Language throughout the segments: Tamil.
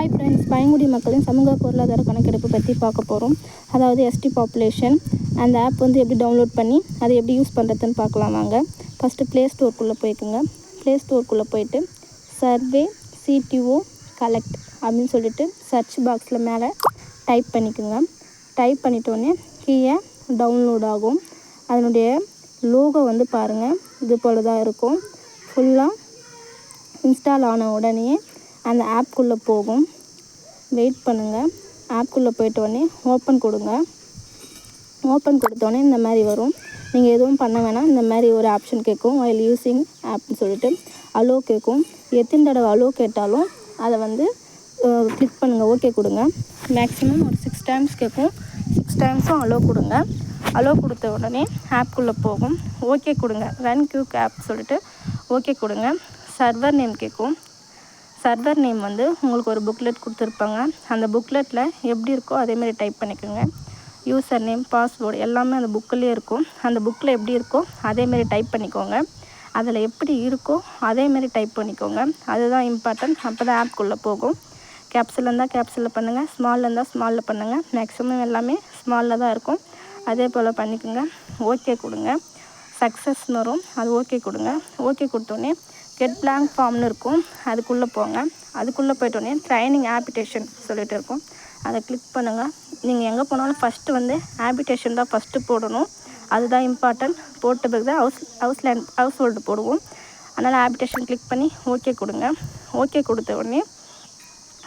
ஹாய் ஃப்ரெண்ட்ஸ் பழங்குடி மக்களின் சமூக பொருளாதார கணக்கெடுப்பு பற்றி பார்க்க போகிறோம் அதாவது எஸ்டி பாப்புலேஷன் அந்த ஆப் வந்து எப்படி டவுன்லோட் பண்ணி அதை எப்படி யூஸ் பண்ணுறதுன்னு பார்க்கலாம் வாங்க. ஃபஸ்ட்டு ப்ளே ஸ்டோர்க்குள்ளே போய்க்குங்க. ப்ளே ஸ்டோர்க்குள்ளே போயிட்டு சர்வே சிடிஓ கலெக்ட் அப்படின்னு சொல்லிட்டு சர்ச் பாக்ஸில் மேலே டைப் பண்ணிக்கோங்க. டைப் பண்ணிட்டோடனே கீழே டவுன்லோட் ஆகும். அதனுடைய லோகோ வந்து பாருங்கள் இது போல் தான் இருக்கும் ஃபுல்லாக இன்ஸ்டால் ஆன உடனே அந்த ஆப்குள்ளே போகும். வெயிட் பண்ணுங்கள் ஆப்குள்ளே போயிட்ட உடனே ஓப்பன் கொடுங்க. ஓப்பன் கொடுத்தோடனே இந்த மாதிரி வரும். நீங்கள் எதுவும் பண்ண வேணாம். இந்த மாதிரி ஒரு ஆப்ஷன் கேட்கும். While யூஸிங் ஆப்னு சொல்லிட்டு அலோ கேட்கும். எத்தனை தடவை அலோ கேட்டாலும் அதை வந்து கிளிக் பண்ணுங்கள் ஓகே கொடுங்க. மேக்ஸிமம் ஒரு சிக்ஸ் டைம்ஸ் கேட்கும். சிக்ஸ் டைம்ஸும் அலோ கொடுங்க. அலோ கொடுத்த உடனே ஆப்குள்ளே போகும். ஓகே கொடுங்க. ரன் கியூக் ஆப் சொல்லிட்டு ஓகே கொடுங்க. சர்வர் நேம் கேட்கும். சர்வர் நேம் வந்து உங்களுக்கு ஒரு புக்லெட் கொடுத்துருப்பாங்க. அந்த புக்லெட்டில் எப்படி இருக்கோ அதேமாரி டைப் பண்ணிக்கோங்க. யூசர் நேம் பாஸ்வேர்டு எல்லாமே அந்த புக்கிலே இருக்கும். அந்த புக்கில் எப்படி இருக்கோ அதேமாரி டைப் பண்ணிக்கோங்க. அதில் எப்படி இருக்கோ அதேமாரி டைப் பண்ணிக்கோங்க. அதுதான் இம்பார்ட்டன்ட் அப்போ தான் ஆப்குள்ளே போகும். கேப்சல் இருந்தால் கேப்சலில் பண்ணுங்கள் ஸ்மாலில் இருந்தால் ஸ்மாலில் பண்ணுங்கள் மேக்ஸிமம் எல்லாமே ஸ்மாலில் தான் இருக்கும். அதே போல் பண்ணிக்கோங்க. ஓகே கொடுங்க. சக்ஸஸ்னு வரும். அது ஓகே கொடுங்க. ஓகே கொடுத்தோன்னே கெட் பிளாங்க் ஃபார்ம்னு இருக்கும். அதுக்குள்ளே போங்க. அதுக்குள்ளே போயிட்டோடனே ட்ரைனிங் ஆபிடேஷன் சொல்லிட்டு இருக்கும். அதை கிளிக் பண்ணுங்கள் நீங்கள் எங்கே போனாலும் ஃபஸ்ட்டு வந்து ஆபிடேஷன் தான் ஃபஸ்ட்டு போடணும். அதுதான் இம்பார்ட்டன்ட் போட்ட பிறகு தான் house house land house hold போடுவோம். அதனால் ஆபிடேஷன் கிளிக் பண்ணி ஓகே கொடுங்க. ஓகே கொடுத்த உடனே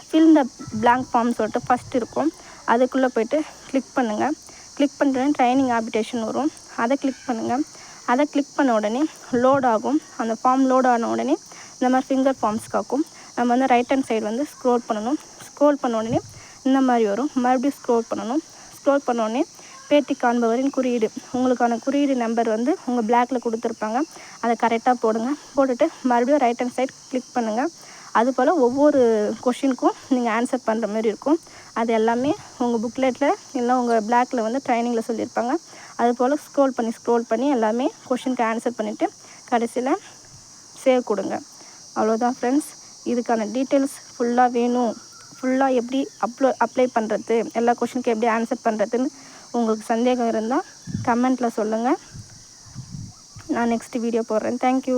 ஃபில் த பிளாங்க் ஃபார்ம் சொல்லிட்டு ஃபஸ்ட் இருக்கும். அதுக்குள்ளே போய்ட்டு கிளிக் பண்ணுங்கள் கிளிக் பண்ணுறேன் ட்ரைனிங் ஆபிடேஷன் வரும். அதை கிளிக் பண்ணுங்கள் அதை கிளிக் பண்ண உடனே லோட் ஆகும். அந்த ஃபார்ம் லோட் ஆன உடனே இந்த மாதிரி ஃபிங்கர் ஃபார்ம்ஸ் காக்கும். நம்ம வந்து ரைட் ஹேண்ட் சைடு வந்து ஸ்க்ரோல் பண்ணணும். ஸ்க்ரோல் பண்ண உடனே இந்த மாதிரி வரும். மறுபடியும் ஸ்க்ரோல் பண்ணணும். ஸ்க்ரோல் பண்ண உடனே பேட்டி காண்பவரின் குறியீடு. உங்களுக்கான குறியீடு நம்பர் வந்து உங்கள் பிளாக்ல கொடுத்துருப்பாங்க. அதை கரெக்டாக போடுங்க. போட்டுட்டு மறுபடியும் ரைட் ஹேண்ட் சைட் கிளிக் பண்ணுங்கள் அது போல் ஒவ்வொரு கொஷினுக்கும் நீங்கள் ஆன்சர் பண்ணுற மாதிரி இருக்கும். அது எல்லாமே உங்கள் புக்லெட்டில் இல்லை உங்கள் பிளாக்ல வந்து ட்ரைனிங்கில் சொல்லியிருப்பாங்க. அது போல் ஸ்க்ரோல் பண்ணி ஸ்க்ரோல் பண்ணி எல்லாமே கொஷினுக்கு ஆன்சர் பண்ணிவிட்டு கடைசியில் சேவ் கொடுங்க. அவ்வளோதான் ஃப்ரெண்ட்ஸ் இதுக்கான டீட்டெயில்ஸ் ஃபுல்லாக வேணும். ஃபுல்லாக எப்படி அப்லோ அப்ளை பண்ணுறது எல்லா கொஷினுக்கும் எப்படி ஆன்சர் பண்ணுறதுன்னு உங்களுக்கு சந்தேகம் இருந்தால் கமெண்ட்டில் சொல்லுங்கள். நான் நெக்ஸ்ட் வீடியோ போடுறேன். தேங்க்யூ